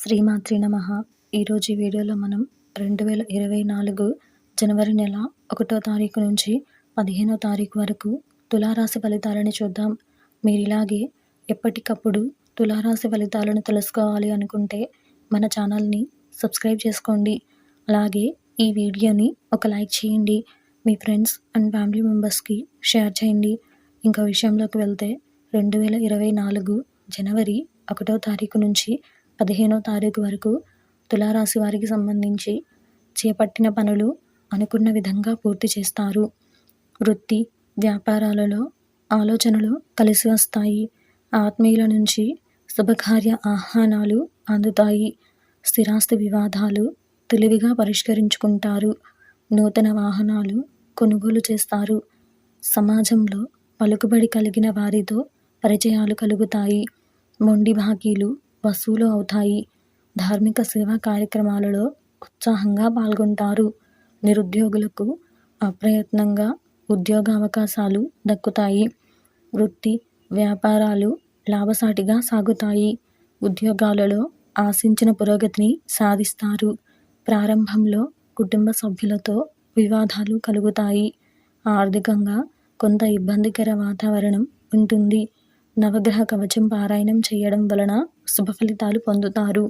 శ్రీమాత్రి నమ. ఈరోజు వీడియోలో మనం రెండు వేల ఇరవై నాలుగు జనవరి నెల ఒకటో తారీఖు నుంచి పదిహేనో తారీఖు వరకు తులారాశి ఫలితాలని చూద్దాం. మీరు ఇలాగే ఎప్పటికప్పుడు తులారాశి ఫలితాలను తెలుసుకోవాలి అనుకుంటే మన ఛానల్ని సబ్స్క్రైబ్ చేసుకోండి. అలాగే ఈ వీడియోని ఒక లైక్ చేయండి. మీ ఫ్రెండ్స్ అండ్ ఫ్యామిలీ మెంబర్స్కి షేర్ చేయండి. ఇంకా విషయంలోకి వెళ్తే రెండు వేల ఇరవై నాలుగు జనవరి ఒకటో తారీఖు నుంచి పదిహేనో తారీఖు వరకు తులారాశి వారికి సంబంధించి చేపట్టిన పనులు అనుకున్న విధంగా పూర్తి చేస్తారు. వృత్తి వ్యాపారాలలో ఆలోచనలు కలిసి వస్తాయి. ఆత్మీయుల నుంచి శుభకార్య ఆహ్వానాలు అందుతాయి. స్థిరాస్తి వివాదాలు తెలివిగా పరిష్కరించుకుంటారు. నూతన వాహనాలు కొనుగోలు చేస్తారు. సమాజంలో పలుకుబడి కలిగిన వారితో పరిచయాలు కలుగుతాయి. మొండి బాకీలు వసూలు అవుతాయి. ధార్మిక సేవా కార్యక్రమాలలో ఉత్సాహంగా పాల్గొంటారు. నిరుద్యోగులకు అప్రయత్నంగా ఉద్యోగ అవకాశాలు దక్కుతాయి. వృత్తి వ్యాపారాలు లాభసాటిగా సాగుతాయి. ఉద్యోగాలలో ఆశించిన పురోగతిని సాధిస్తారు. ప్రారంభంలో కుటుంబ సభ్యులతో వివాదాలు కలుగుతాయి. ఆర్థికంగా కొంత ఇబ్బందికర వాతావరణం ఉంటుంది. నవగ్రహ కవచం పారాయణం చేయడం వలన శుభ ఫలితాలు పొందుతారు.